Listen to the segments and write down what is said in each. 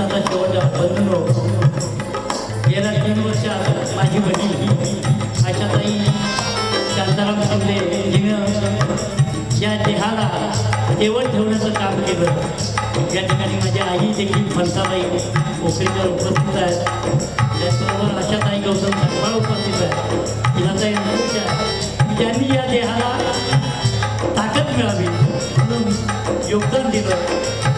गीताचा शेवटचा बंधू गेल्या तीन वर्षात माझी बहीण आशाताई शांताराम समले हिनं या देहाला देवण ठेवण्याचं काम केलं. या ठिकाणी माझ्या आई देखील फणसाबाई पोखरीवर उपस्थित आहेत. त्याचबरोबर आशाताई गौतम संकपाळ उपस्थित आहे हिनाताई नकोच्या त्यांनी या देहाला ताकद मिळावी म्हणून योगदान दिलं.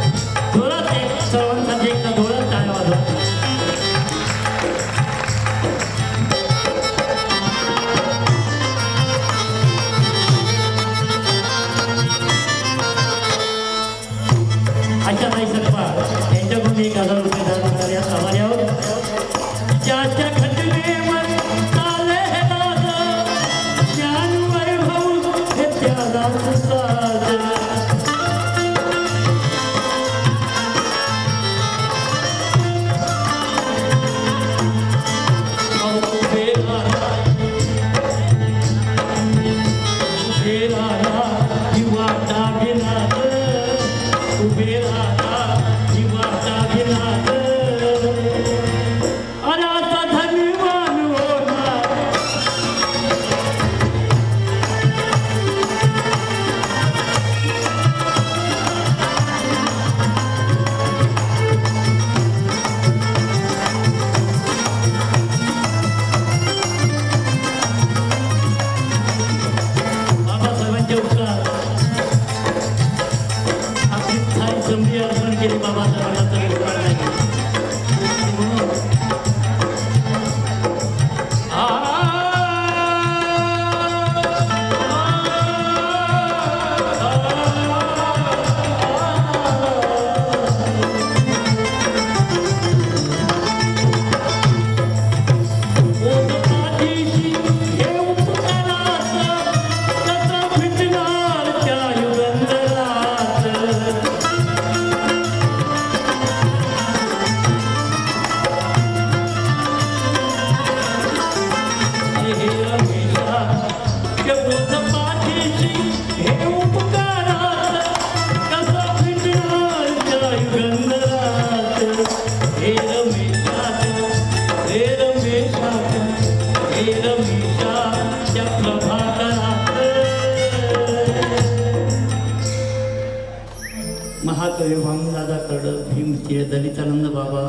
महाकवी वामनदादा कड भीमचे दलितानंद बाबा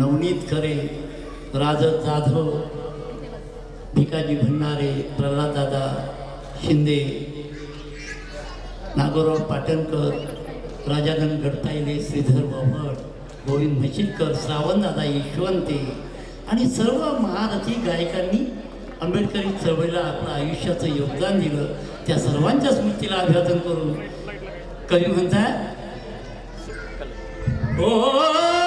नवनीत खरे राज जाधव भिकाजी भंडारे प्रल्हाददादा शिंदे नागोराव पाटणकर राजानंद गडताईले श्रीधर बाभट गोविंद म्हशीलकर श्रावणदादा यशवंते आणि सर्व महारथी गायकांनी आंबेडकरी चळवळीला आपलं आयुष्याचं योगदान दिलं. त्या सर्वांच्या स्मृतीला अभिवादन करून कवी म्हणतात Oh!